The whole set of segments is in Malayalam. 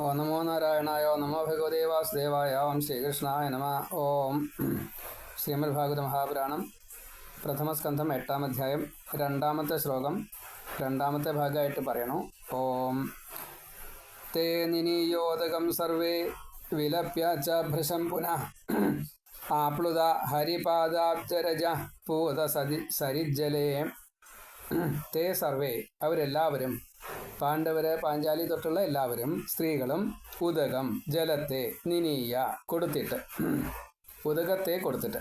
ഓ നമോ നാരായണായോ നമോ ഭഗവതേ വാസുദേവായ ഓം ശ്രീകൃഷ്ണായ നമ ഓം ശ്രീമദ് ഭാഗവത മഹാപുരാണം. പ്രഥമസ്കന്ധം എട്ടാം അധ്യായം രണ്ടാമത്തെ ശ്ലോകം രണ്ടാമത്തെ ഭാഗമായിട്ട് പറയണു. ഓം. തേ നിനിയോദകം സർവേ വിലപ്യ ച ഭൃശം പുനഃ. ആപ്ലുത ഹരിപാദാബ്ജരജ പൂത സതി സരിജ്ജലേ. തേ സർവേ അവരെല്ലാവരും പാണ്ഡവര് പാഞ്ചാലി തൊട്ടുള്ള എല്ലാവരും സ്ത്രീകളും ഉദകം ജലത്തെ നിനീയ കൊടുത്തിട്ട്. ഉദകത്തെ കൊടുത്തിട്ട്.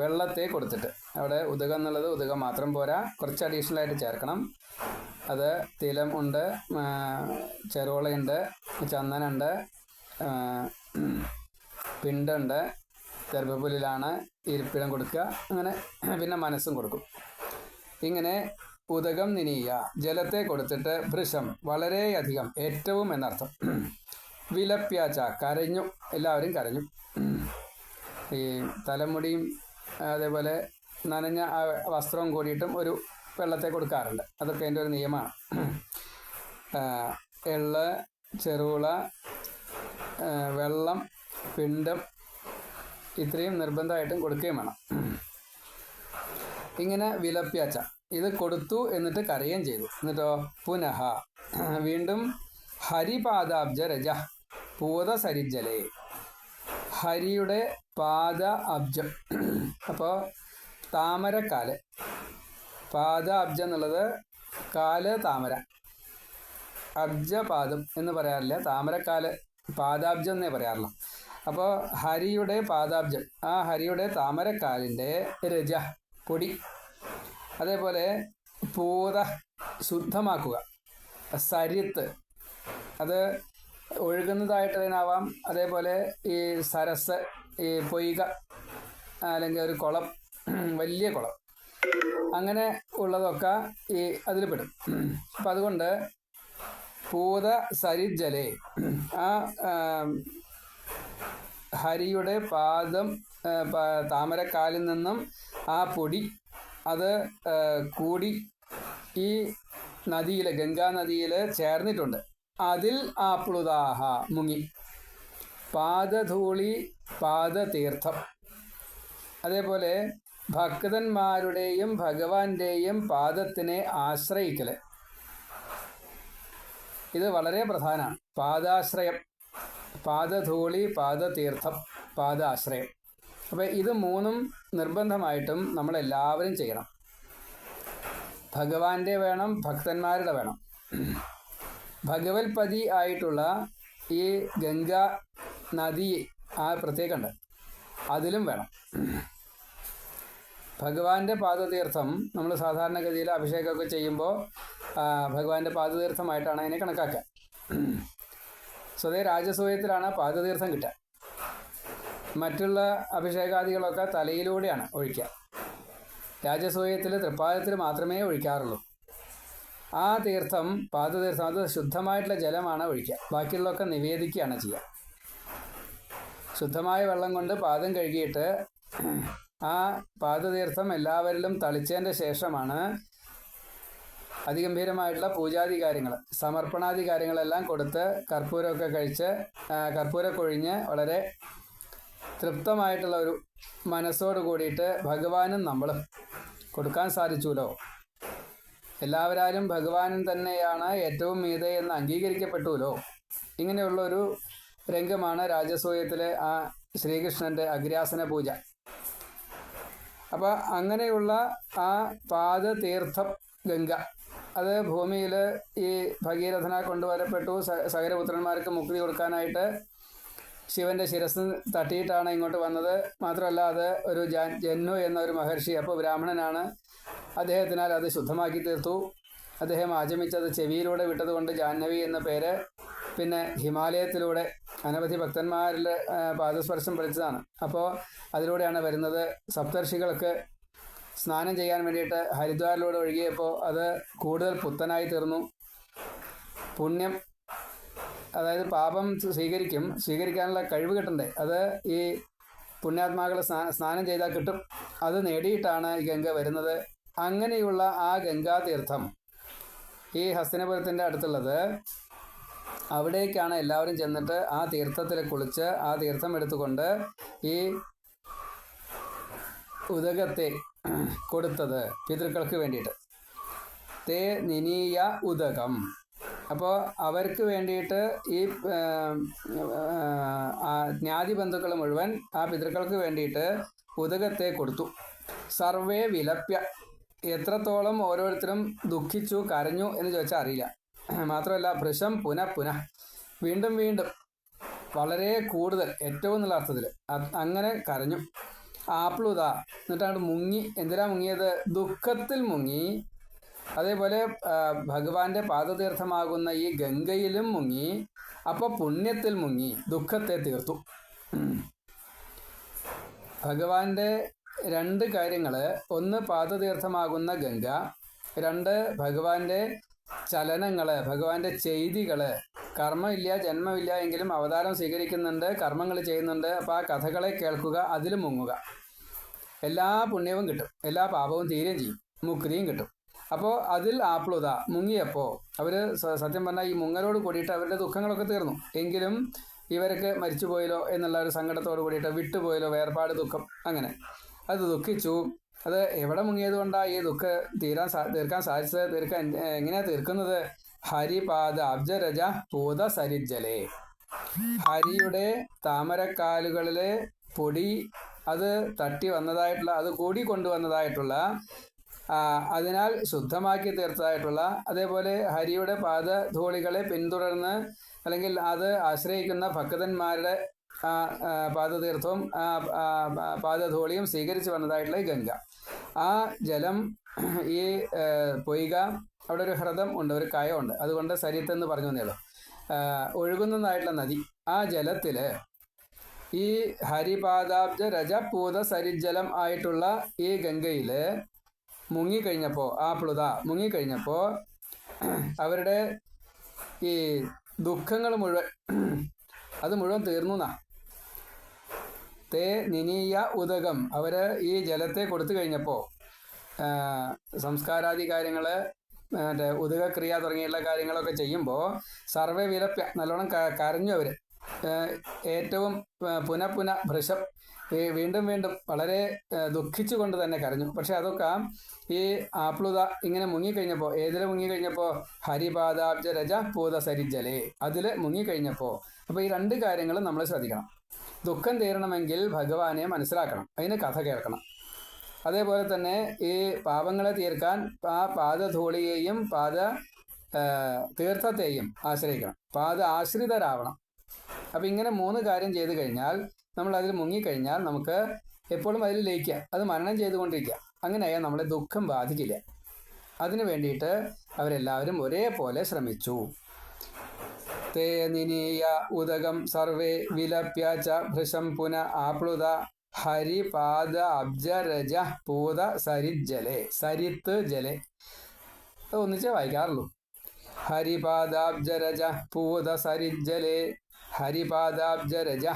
വെള്ളത്തെ കൊടുത്തിട്ട്. അവിടെ ഉദകം എന്നുള്ളത് ഉദകം മാത്രം പോരാ. കുറച്ച് അഡീഷണൽ ആയിട്ട് ചേർക്കണം. അത് തിലം ഉണ്ട് ചെറുവളയുണ്ട് ചന്ദനുണ്ട് പിണ്ടുണ്ട് ഗർഭപുലിലാണ് ഇരിപ്പിടം കൊടുക്കുക. അങ്ങനെ പിന്നെ മനസ്സും കൊടുക്കും. ഇങ്ങനെ ഉദകം നിനീയ ജലത്തെ കൊടുത്തിട്ട് ഭൃശം വളരെയധികം ഏറ്റവും എന്നർത്ഥം. വിലപ്യാച്ച കരഞ്ഞു എല്ലാവരും കരഞ്ഞു. ഈ തലമുടിയും അതേപോലെ നനഞ്ഞ വസ്ത്രവും കൂടിയിട്ടും ഒരു വെള്ളത്തെ കൊടുക്കാറുണ്ട്. അതൊക്കെ എന്റെ ഒരു നിയമമാണ്. എള്ള് ചെറുള വെള്ളം പിണ്ടം ഇത്രയും നിർബന്ധമായിട്ടും കൊടുക്കുകയും വേണം. ഇങ്ങനെ വിലപ്യാച്ച ഇത് കൊടുത്തു എന്നിട്ട് കരയുകയും ചെയ്തു. എന്നിട്ടോ? പുനഃ. വീണ്ടും ഹരിപാദാബ്ജ രജ പൂത സരിജലേ ഹരിയുടെ പാദ അബ്ജം അപ്പോൾ താമരക്കാൽ. പാദ അബ്ജം എന്നുള്ളത് കാൽ താമര. അബ്ജപാദം എന്ന് പറയാറില്ല. താമരക്കാൽ പാദാബ്ജം എന്നേ പറയാറുള്ളൂ. അപ്പോൾ ഹരിയുടെ പാദാബ്ജം. ആ ഹരിയുടെ താമരക്കാലിന്റെ രജ. പൊടി. അതേപോലെ പൂത ശുദ്ധമാക്കുക. സരിത്ത്. അത് ഒഴുകുന്നതായിട്ട് അതിനാവാം അതേപോലെ ഈ സരസ് ഈ പൊയ്ക അല്ലെങ്കിൽ ഒരു കുളം വലിയ കുളം. അങ്ങനെ ഉള്ളതൊക്കെ ഈ അതിൽ പെടും അപ്പം അതുകൊണ്ട് പൂത സരിജലേ ആ ഹരിയുടെ പാദം താമരക്കാലിൽ നിന്നും ആ പൊടി അത് കൂടി ഈ നദിയിൽ ഗംഗാ നദിയിൽ ചേർന്നിട്ടുണ്ട്. അതിൽ ആപ്ലുതാഹ മുങ്ങി. പാദധൂളി പാദതീർത്ഥം. അതേപോലെ ഭക്തന്മാരുടെയും ഭഗവാന്റെയും പാദത്തിനെ ആശ്രയിക്കൽ. ഇത് വളരെ പ്രധാനമാണ് പാദാശ്രയം. പാദധൂളി പാദതീർത്ഥം പാദാശ്രയം. അപ്പോൾ ഇത് മൂന്നും നിർബന്ധമായിട്ടും നമ്മളെല്ലാവരും ചെയ്യണം. ഭഗവാന്റെ വേണം ഭക്തന്മാരുടെ വേണം. ഭഗവത്പതി ആയിട്ടുള്ള ഈ ഗംഗ നദി ആ പ്രത്യേകമുണ്ട് അതിലും വേണം. ഭഗവാന്റെ പാദതീർത്ഥം നമ്മൾ സാധാരണഗതിയിൽ അഭിഷേകമൊക്കെ ചെയ്യുമ്പോൾ ഭഗവാന്റെ പാദതീർത്ഥമായിട്ടാണ് അതിനെ കണക്കാക്കുക. സ്വതേ രാജസൂയത്തിലാണ് പാദതീർത്ഥം കിട്ടുക. മറ്റുള്ള അഭിഷേകാദികളൊക്കെ തലയിലൂടെയാണ് ഒഴിക്കുക. രാജസൂയത്തിൽ തൃപ്പാദത്തിൽ മാത്രമേ ഒഴിക്കാറുള്ളൂ. ആ തീർത്ഥം പാദതീർത്ഥം അത് ശുദ്ധമായിട്ടുള്ള ജലമാണ് ഒഴിക്കുക. ബാക്കിയുള്ളതൊക്കെ നിവേദിക്കുകയാണ് ചെയ്യുക. ശുദ്ധമായ വെള്ളം കൊണ്ട് പാദം കഴുകിയിട്ട് ആ പാദതീർത്ഥം എല്ലാവരിലും തളിച്ചതിന്റെ ശേഷമാണ് അതിഗംഭീരമായിട്ടുള്ള സമർപ്പണാദി കാര്യങ്ങളെല്ലാം കൊടുത്ത് കർപ്പൂരമൊക്കെ കഴിച്ച് കർപ്പൂരക്കൊഴിഞ്ഞ് വളരെ തൃപ്തമായിട്ടുള്ള ഒരു മനസ്സോട് കൂടിയിട്ട് ഭഗവാനും നമ്മൾ കൊടുക്കാൻ സാധിച്ചുല്ലോ എല്ലാവരാലും ഭഗവാനും തന്നെയാണ് ഏറ്റവും മീതെ എന്ന് അംഗീകരിക്കപ്പെട്ടുല്ലോ ഇങ്ങനെയുള്ള ഒരു രംഗമാണ് രാജസൂയത്തിലെ ആ ശ്രീകൃഷ്ണന്റെ അഗ്രാസന പൂജ. അപ്പോൾ അങ്ങനെയുള്ള ആ പാദതീർത്ഥം ഗംഗ അത് ഭൂമിയിൽ ഈ ഭഗീരഥന കൊണ്ടുവരപ്പെട്ടു സ- സകലപുത്രന്മാർക്ക് മുക്തി കൊടുക്കാനായിട്ട് ശിവന്റെ ശിരസ് തട്ടിയിട്ടാണ് ഇങ്ങോട്ട് വന്നത്. മാത്രമല്ല അത് ഒരു ജന്നു എന്ന ഒരു മഹർഷി അപ്പോൾ ബ്രാഹ്മണനാണ്. അദ്ദേഹത്തിനാൽ അത് ശുദ്ധമാക്കി തീർത്തു. അദ്ദേഹം ആചമിച്ചത് ചെവിയിലൂടെ വിട്ടതുകൊണ്ട് ജാഹ്നവി എന്ന പേര്. പിന്നെ ഹിമാലയത്തിലൂടെ അനവധി ഭക്തന്മാരിൽ പാദസ്പർശം പഠിച്ചതാണ് അപ്പോൾ അതിലൂടെയാണ് വരുന്നത്. സപ്തർഷികൾക്ക് സ്നാനം ചെയ്യാൻ വേണ്ടിയിട്ട് ഹരിദ്വാറിലൂടെ ഒഴുകിയപ്പോൾ അത് കൂടുതൽ പുത്തനായി തീർന്നു. പുണ്യം അതായത് പാപം സ്വീകരിക്കും സ്വീകരിക്കാനുള്ള കഴിവ് കിട്ടണ്ടേ? അത് ഈ പുണ്യാത്മാക്കളെ സ്നാ സ്നാനം ചെയ്താൽ കിട്ടും. അത് നേടിയിട്ടാണ് ഈ ഗംഗ വരുന്നത്. അങ്ങനെയുള്ള ആ ഗംഗാതീർത്ഥം ഈ ഹസ്തിനപുരത്തിന്റെ അടുത്തുള്ളത് അവിടേക്കാണ് എല്ലാവരും ചെന്നിട്ട് ആ തീർത്ഥത്തിൽ കുളിച്ച് ആ തീർത്ഥം എടുത്തുകൊണ്ട് ഈ ഉദകത്തെ കൊടുത്തത് പിതൃക്കൾക്ക് വേണ്ടിയിട്ട്. തേ നിനീയ ഉദകം. അപ്പോൾ അവർക്ക് വേണ്ടിയിട്ട് ഈ ജ്ഞാതി ബന്ധുക്കൾ മുഴുവൻ ആ പിതൃക്കൾക്ക് വേണ്ടിയിട്ട് ഉദകത്തെ കൊടുത്തു. സർവേ വിലപ്യ. എത്രത്തോളം ഓരോരുത്തരും ദുഃഖിച്ചു കരഞ്ഞു എന്ന് ചോദിച്ചാൽ അറിയില്ല. മാത്രമല്ല ഭൃശം പുന പുന. വീണ്ടും വീണ്ടും. വളരെ കൂടുതൽ ഏറ്റവും നല്ല അർത്ഥത്തിൽ അങ്ങനെ കരഞ്ഞു. ആപ്ലുത. എന്നിട്ടാണ് മുങ്ങി. എന്തിനാ മുങ്ങിയത്? ദുഃഖത്തിൽ മുങ്ങി. അതേപോലെ ഭഗവാന്റെ പാദതീർത്ഥമാകുന്ന ഈ ഗംഗയിലും മുങ്ങി അപ്പോൾ പുണ്യത്തിൽ മുങ്ങി ദുഃഖത്തെ തീർത്തു. ഭഗവാന്റെ രണ്ട് കാര്യങ്ങൾ ഒന്ന് പാദതീർത്ഥമാകുന്ന ഗംഗ രണ്ട് ഭഗവാന്റെ ചലനങ്ങൾ ഭഗവാന്റെ ചെയ്തികൾ കർമ്മമില്ല ജന്മമില്ല എങ്കിലും അവതാരം സ്വീകരിക്കുന്നുണ്ട് കർമ്മങ്ങൾ ചെയ്യുന്നുണ്ട് അപ്പോൾ ആ കഥകളെ കേൾക്കുക അതിൽ മുങ്ങുക. എല്ലാ പുണ്യവും കിട്ടും എല്ലാ പാപവും തീരുകയും ചെയ്യും മുക്തിയും കിട്ടും. അപ്പോൾ അതിൽ ആപ്ലുത മുങ്ങിയപ്പോൾ അവർ സത്യം പറഞ്ഞാൽ ഈ മുങ്ങലോട് കൂടിയിട്ട് അവരുടെ ദുഃഖങ്ങളൊക്കെ തീർന്നു. എങ്കിലും ഇവരൊക്കെ മരിച്ചുപോയല്ലോ എന്നുള്ള ഒരു സങ്കടത്തോട് കൂടിയിട്ട് വിട്ടുപോയല്ലോ വേർപാട് ദുഃഖം അങ്ങനെ. അത് ദുഃഖിച്ചു. അത് എവിടെ മുങ്ങിയത് കൊണ്ടാണ് ഈ ദുഃഖം തീരാൻ തീർക്കാൻ സാധിച്ചത്? തീർക്കാൻ എങ്ങനെയാണ് തീർക്കുന്നത്? ഹരിപാദ അബ്ജരജ പൂത സരിജലേ ഹരിയുടെ താമരക്കാലുകളിലെ പൊടി അത് തട്ടി വന്നതായിട്ടുള്ള അത് കൂടി കൊണ്ടുവന്നതായിട്ടുള്ള അതിനാൽ ശുദ്ധമാക്കി തീർത്തതായിട്ടുള്ള അതേപോലെ ഹരിയുടെ പാദധൂളികളെ പിന്തുടർന്ന് അല്ലെങ്കിൽ അത് ആശ്രയിക്കുന്ന ഭക്തന്മാരുടെ പാദതീർത്ഥവും പാദധൂളിയും സ്വീകരിച്ചു വന്നതായിട്ടുള്ള ഗംഗ. ആ ജലം ഈ പൊയ്ക അവിടെ ഒരു ഹ്രദം ഉണ്ട് ഒരു കയമുണ്ട്. അതുകൊണ്ട് സരിത്ത് എന്ന് പറഞ്ഞു തന്നേളൂ ഒഴുകുന്നതായിട്ടുള്ള നദി. ആ ജലത്തിൽ ഈ ഹരിപാദാബ്ജ രജപൂത സരിജലം ആയിട്ടുള്ള ഈ ഗംഗയിൽ മുങ്ങിക്കഴിഞ്ഞപ്പോൾ ആ പ്ലുത മുങ്ങിക്കഴിഞ്ഞപ്പോൾ അവരുടെ ഈ ദുഃഖങ്ങൾ മുഴുവൻ അത് മുഴുവൻ തീർന്നു എന്നാ തേ നിനീയ ഉദകം അവർ ഈ ജലത്തെ കൊടുത്തു കഴിഞ്ഞപ്പോൾ സംസ്കാരാദി കാര്യങ്ങൾ മറ്റേ ഉദകക്രിയ തുടങ്ങിയുള്ള കാര്യങ്ങളൊക്കെ ചെയ്യുമ്പോൾ സർവേ വിലപ്യ നല്ലോണം കരഞ്ഞു അവർ ഏറ്റവും പുനഃപുന ഭൃശം വീണ്ടും വീണ്ടും വളരെ ദുഃഖിച്ചുകൊണ്ട് തന്നെ കരഞ്ഞു. പക്ഷെ അതൊക്കെ ഈ ആപ്ലുത ഇങ്ങനെ മുങ്ങിക്കഴിഞ്ഞപ്പോൾ ഏതിൽ മുങ്ങിക്കഴിഞ്ഞപ്പോൾ ഹരിപാദാബ്ജ രജ പൂത സരിജലേ അതിൽ മുങ്ങിക്കഴിഞ്ഞപ്പോൾ അപ്പോൾ ഈ രണ്ട് കാര്യങ്ങളും നമ്മൾ ശ്രദ്ധിക്കണം. ദുഃഖം തീരണമെങ്കിൽ ഭഗവാനെ മനസ്സിലാക്കണം അതിന് കഥ കേൾക്കണം. അതേപോലെ തന്നെ ഈ പാപങ്ങളെ തീർക്കാൻ ആ പാദധൂളിയെയും പാദ തീർത്ഥത്തെയും ആശ്രയിക്കണം. പാദ ആശ്രിതരാവണം അപ്പം ഇങ്ങനെ മൂന്ന് കാര്യം ചെയ്തു കഴിഞ്ഞാൽ നമ്മൾ അതിൽ മുങ്ങിക്കഴിഞ്ഞാൽ നമുക്ക് എപ്പോഴും അതിൽ ലയിക്കുക. അത് മരണം ചെയ്തുകൊണ്ടിരിക്കുക. അങ്ങനെയായാൽ നമ്മളെ ദുഃഖം ബാധിക്കില്ല. അതിനു വേണ്ടിയിട്ട് അവരെല്ലാവരും ഒരേപോലെ ശ്രമിച്ചു. തേ ഉദകം സർവേ വിലപ്യാച്ച ഭൃശം പുന ആപ്ലുത ഹരിപാദ അബ്ജരജ പൂത സരിജലെ സരിത്ത് ജലെ. ഒന്നിച്ചേ വായിക്കാറുള്ളൂ. ഹരിപാദാബ്ജരജ പൂത സരിജലെ ഹരിപാദാബ്ജരജ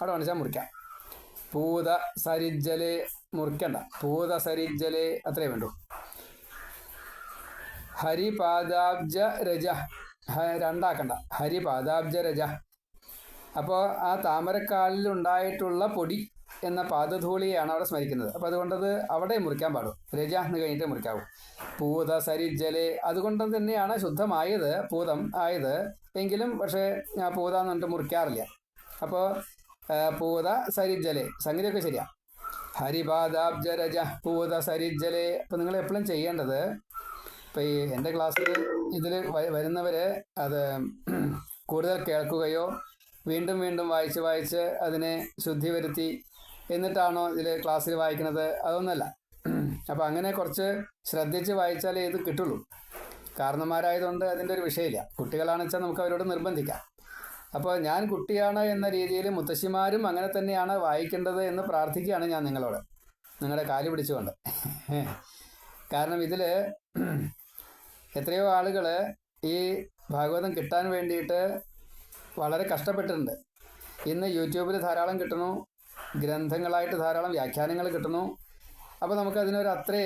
അവിടെ വേണിച്ചാൽ മുറിക്കാം. പൂത സരിജൽ മുറിക്കണ്ട. പൂത സരിജൽ അത്രേ വേണ്ടു. ഹരിപാദാബ്ജ രജ. രണ്ടാക്കണ്ട. ഹരിപാദാബ്ജ രജ അപ്പോൾ ആ താമരക്കാലിൽ ഉണ്ടായിട്ടുള്ള പൊടി എന്ന പാദധൂളിയാണ് അവിടെ സ്മരിക്കുന്നത്. അപ്പോൾ അതുകൊണ്ടത് അവിടെ മുറിക്കാൻ പാടും. രജ എന്ന് കഴിഞ്ഞിട്ട് മുറിക്കാവൂ. പൂത സരിജലെ അതുകൊണ്ട് തന്നെയാണ് ശുദ്ധമായത് പൂതം ആയത്. എങ്കിലും പക്ഷേ പൂത എന്ന് പറഞ്ഞിട്ട് മുറിക്കാറില്ല. അപ്പോൾ പൂത സരിജലെ സംഗതിയൊക്കെ ശരിയാ? ഹരിപാദാബ്ജരജ പൂത സരിജലെ അപ്പോൾ നിങ്ങൾ എപ്പോഴും ചെയ്യേണ്ടത് ഇപ്പം ഈ എന്റെ ക്ലാസ്സിൽ ഇതിൽ വരുന്നവർ അത് കൂടുതൽ കേൾക്കുകയോ വീണ്ടും വീണ്ടും വായിച്ച് വായിച്ച് അതിനെ ശുദ്ധി വരുത്തി എന്നിട്ടാണോ ഇതിൽ ക്ലാസ്സിൽ വായിക്കുന്നത്? അതൊന്നുമല്ല. അപ്പോൾ അങ്ങനെ കുറച്ച് ശ്രദ്ധിച്ച് വായിച്ചാലേ ഇത് കിട്ടുള്ളൂ. കാരണന്മാരായതുകൊണ്ട് അതിന്റെ ഒരു വിഷയമില്ല. കുട്ടികളാണെന്ന് വെച്ചാൽ നമുക്ക് അവരോട് നിർബന്ധിക്കാം. അപ്പോൾ ഞാൻ കുട്ടിയാണ് എന്ന രീതിയിൽ മുത്തശ്ശിമാരും അങ്ങനെ തന്നെയാണ് വായിക്കേണ്ടത് എന്ന് പ്രാർത്ഥിക്കുകയാണ് ഞാൻ നിങ്ങളോട്. നിങ്ങളുടെ കാൽ പിടിച്ചുകൊണ്ട്. കാരണം ഇതിൽ എത്രയോ ആളുകൾ ഈ ഭാഗവതം കിട്ടാൻ വേണ്ടിയിട്ട് വളരെ കഷ്ടപ്പെട്ടിട്ടുണ്ട്. ഇന്ന് യൂട്യൂബിൽ ധാരാളം കിട്ടണു ഗ്രന്ഥങ്ങളായിട്ട് ധാരാളം വ്യാഖ്യാനങ്ങൾ കിട്ടണു അപ്പോൾ നമുക്ക് അതിനൊരു അത്രേ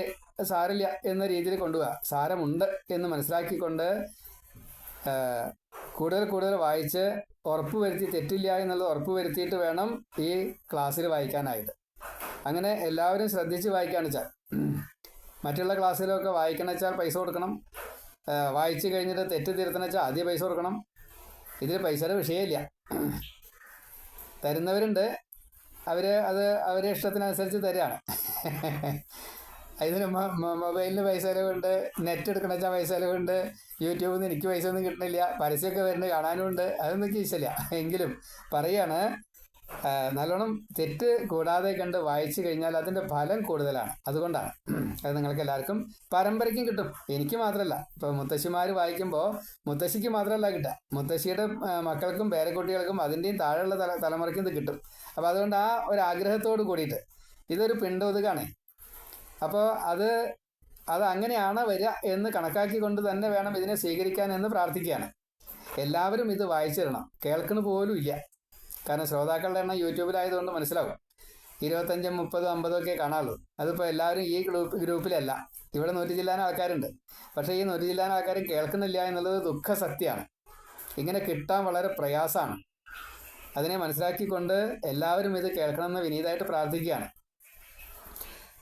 സാരില്ല എന്ന രീതിയിൽ കൊണ്ടുപോകാം സാരമുണ്ട് എന്ന് മനസ്സിലാക്കിക്കൊണ്ട് കൂടുതൽ കൂടുതൽ വായിച്ച് ഉറപ്പ് വരുത്തി തെറ്റില്ല എന്നുള്ളത് ഉറപ്പ് വരുത്തിയിട്ട് വേണം ഈ ക്ലാസ്സിൽ വായിക്കാനായിട്ട്. അങ്ങനെ എല്ലാവരും ശ്രദ്ധിച്ച് വായിക്കുകയാണ് വെച്ചാൽ മറ്റുള്ള ക്ലാസ്സിലൊക്കെ വായിക്കണം വെച്ചാൽ പൈസ കൊടുക്കണം. വായിച്ചു വായിച്ച് കഴിഞ്ഞിട്ട് തെറ്റ് തിരുത്തണം വെച്ചാൽ ആദ്യം പൈസ കൊടുക്കണം. ഇതിൽ പൈസയുടെ വിഷയമില്ല തരുന്നവരുണ്ട്. അവർ അത് അവരെ ഇഷ്ടത്തിനനുസരിച്ച് തരികയാണ് മൊ- മൊബൈലിന് പൈസ ചിലവുണ്ട് നെറ്റ് എടുക്കണ വെച്ചാൽ പൈസ ചിലവുണ്ട് യൂട്യൂബിൽ നിന്ന് എനിക്ക് പൈസ ഒന്നും കിട്ടണില്ല പരസ്യമൊക്കെ വരുന്നത് കാണാനും ഉണ്ട് അതൊന്നും ചോദിച്ചില്ല എങ്കിലും പറയാണ് നല്ലോണം തെറ്റ് കൂടാതെ കണ്ട് വായിച്ചു കഴിഞ്ഞാൽ അതിന്റെ ഫലം കൂടുതലാണ്. അതുകൊണ്ടാണ് അത് നിങ്ങൾക്ക് എല്ലാവർക്കും പരമ്പരയ്ക്കും കിട്ടും. എനിക്ക് മാത്രമല്ല ഇപ്പോൾ മുത്തശ്ശിമാർ വായിക്കുമ്പോൾ മുത്തശ്ശിക്ക് മാത്രമല്ല കിട്ടുക. മുത്തശ്ശിയുടെ മക്കൾക്കും പേരക്കുട്ടികൾക്കും അതിന്റെയും താഴെയുള്ള തല തലമുറയ്ക്കും ഇത് കിട്ടും. അപ്പോൾ അതുകൊണ്ട് ആ ഒരു ആഗ്രഹത്തോട് കൂടിയിട്ട് ഇതൊരു പിണ്ടോതുകാണ്. അപ്പോൾ അത് അത് അങ്ങനെയാണ് വരിക എന്ന് കണക്കാക്കിക്കൊണ്ട് തന്നെ വേണം ഇതിനെ സ്വീകരിക്കാൻ എന്ന് പ്രാർത്ഥിക്കുകയാണ്. എല്ലാവരും ഇത് വായിച്ചിരണം കേൾക്കണ പോലും ഇല്ല. കാരണം ശ്രോതാക്കളുടെ എണ്ണം യൂട്യൂബിലായതുകൊണ്ട് മനസ്സിലാവും. ഇരുപത്തഞ്ചും മുപ്പതും അമ്പതും ഒക്കെ കാണാറുള്ളൂ. അതിപ്പോൾ എല്ലാവരും ഈ ഗ്രൂപ്പ് ഗ്രൂപ്പിലല്ല. ഇവിടെ നൂറ്റി ജില്ലാന ആൾക്കാരുണ്ട്. പക്ഷേ ഈ നൂറ്റി ജില്ലാന ആൾക്കാർ കേൾക്കുന്നില്ല എന്നുള്ളത് ദുഃഖ സത്യമാണ്. ഇങ്ങനെ കിട്ടാൻ വളരെ പ്രയാസമാണ്. അതിനെ മനസ്സിലാക്കിക്കൊണ്ട് എല്ലാവരും ഇത് കേൾക്കണമെന്ന് വിനീതമായിട്ട് പ്രാർത്ഥിക്കുകയാണ്.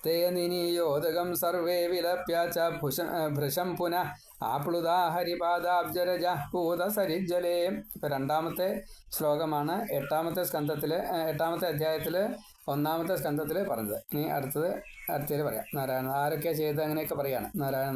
തേ നിനിയോദകം സർവേ വിലപ്യ ഭുഷ ഭൃശം പുനഃ ആപ്ലുതാ ഹരിപാദാബ്ജരജ പൂതസരിജ്ജലേ ഇപ്പം രണ്ടാമത്തെ ശ്ലോകമാണ് എട്ടാമത്തെ സ്കന്ധത്തിൽ എട്ടാമത്തെ അധ്യായത്തിൽ ഒന്നാമത്തെ സ്കന്ധത്തിൽ പറഞ്ഞത്. ഇനി അടുത്തത് അടുത്തതിൽ പറയാം. നാരായണ ആരൊക്കെ ചെയ്ത് അങ്ങനെയൊക്കെ പറയാണ്. നാരായണ